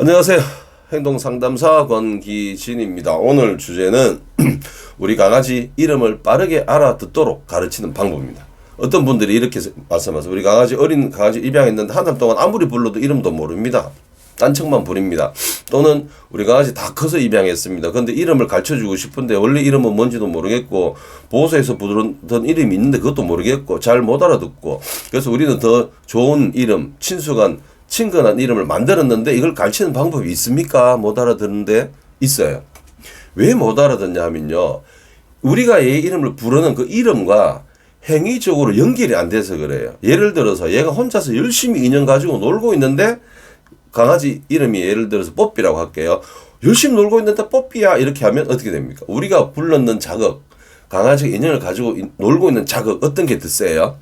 안녕하세요. 행동상담사 권기진입니다. 오늘 주제는 우리 강아지 이름을 빠르게 알아듣도록 가르치는 방법입니다. 어떤 분들이 이렇게 말씀하세요. 우리 강아지 어린 강아지 입양했는데 한 달 동안 아무리 불러도 이름도 모릅니다. 딴청만 부립니다. 또는 우리 강아지 다 커서 입양했습니다. 근데 이름을 가르쳐주고 싶은데 원래 이름은 뭔지도 모르겠고 보호소에서 부르던 이름이 있는데 그것도 모르겠고 잘 못 알아듣고 그래서 우리는 더 좋은 이름, 친숙한 친근한 이름을 만들었는데 이걸 가르치는 방법이 있습니까? 못 알아듣는데 있어요. 왜 못 알아듣냐 하면요. 우리가 얘 이름을 부르는 그 이름과 행위적으로 연결이 안 돼서 그래요. 예를 들어서 얘가 혼자서 열심히 인형 가지고 놀고 있는데 강아지 이름이 예를 들어서 뽀삐라고 할게요. 열심히 놀고 있는데 뽀삐야 이렇게 하면 어떻게 됩니까? 우리가 불렀는 자극, 강아지 인형을 가지고 이- 놀고 있는 자극 어떤 게더 세요?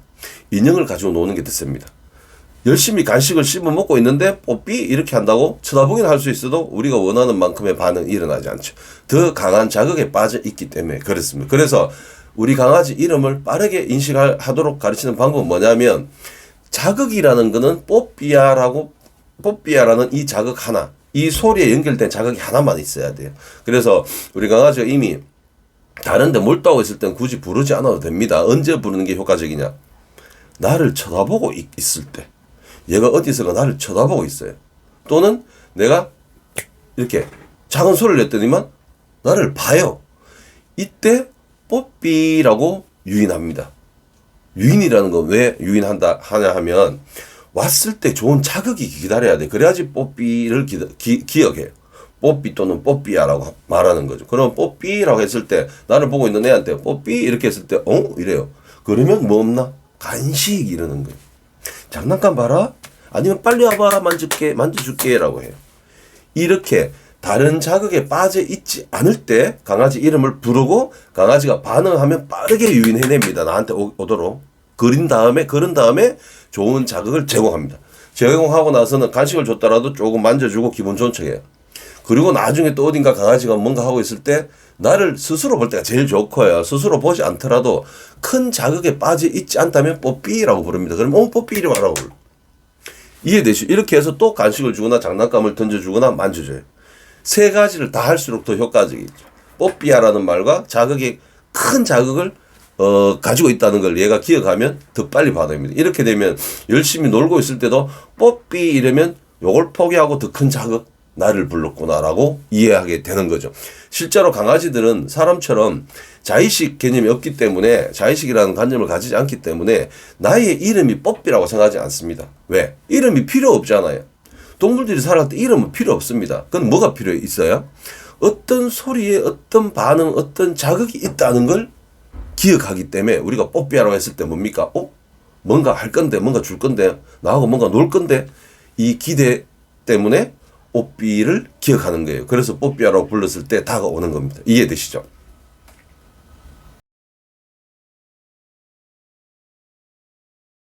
인형을 가지고 노는 게더 셉니다. 열심히 간식을 씹어 먹고 있는데 뽀삐 이렇게 한다고 쳐다보긴 할 수 있어도 우리가 원하는 만큼의 반응이 일어나지 않죠. 더 강한 자극에 빠져 있기 때문에 그렇습니다. 그래서 우리 강아지 이름을 빠르게 인식하도록 가르치는 방법은 뭐냐면 자극이라는 거는 뽀삐야라고 뽀삐야라는 이 자극 하나 이 소리에 연결된 자극이 하나만 있어야 돼요. 그래서 우리 강아지가 이미 다른데 몰두하고 있을 땐 굳이 부르지 않아도 됩니다. 언제 부르는 게 효과적이냐? 나를 쳐다보고 있, 있을 때. 얘가 어디서가 나를 쳐다보고 있어요. 또는 내가 이렇게 작은 소리를 냈더니만 나를 봐요. 이때 뽀삐라고 유인합니다. 유인이라는 건 왜 유인한다 하냐 하면 왔을 때 좋은 자극이 기다려야 돼. 그래야지 뽀삐를 기, 기, 기억해요. 뽀삐 또는 뽀삐야라고 말하는 거죠. 그럼 뽀삐라고 했을 때 나를 보고 있는 애한테 뽀삐 이렇게 했을 때 어? 이래요. 그러면 뭐 없나? 간식 이러는 거예요. 장난감 봐라? 아니면 빨리 와봐 만질게 만져줄게라고 해요. 이렇게 다른 자극에 빠져 있지 않을 때 강아지 이름을 부르고 강아지가 반응하면 빠르게 유인해냅니다. 나한테 오, 오도록 그린 다음에 그런 다음에 좋은 자극을 제공합니다. 제공하고 나서는 간식을 줬더라도 조금 만져주고 기분 좋은 척해요. 그리고 나중에 또 어딘가 강아지가 뭔가 하고 있을 때 나를 스스로 볼 때가 제일 좋고요. 스스로 보지 않더라도 큰 자극에 빠져 있지 않다면 뽀삐라고 부릅니다. 그러면 어 뽀삐 이리 와라고 불러. 이해되시죠? 이렇게 해서 또 간식을 주거나 장난감을 던져주거나 만져줘요. 세 가지를 다 할수록 더 효과적이죠. 뽀삐야라는 말과 자극이 큰 자극을 어, 가지고 있다는 걸 얘가 기억하면 더 빨리 받아냅니다. 이렇게 되면 열심히 놀고 있을 때도 뽀삐 이러면 요걸 포기하고 더 큰 자극 나를 불렀구나라고 이해하게 되는 거죠. 실제로 강아지들은 사람처럼 자의식 개념이 없기 때문에 자의식이라는 관념을 가지지 않기 때문에 나의 이름이 뽀삐라고 생각하지 않습니다. 왜? 이름이 필요 없잖아요. 동물들이 살아갈 때 이름은 필요 없습니다. 그건 뭐가 필요 있어요? 어떤 소리에 어떤 반응, 어떤 자극이 있다는 걸 기억하기 때문에 우리가 뽀삐하라고 했을 때 뭡니까? 어? 뭔가 할 건데, 뭔가 줄 건데, 나하고 뭔가 놀 건데, 이 기대 때문에 뽀삐를 기억하는 거예요. 그래서 뽀삐하라고 불렀을 때 다가오는 겁니다. 이해되시죠?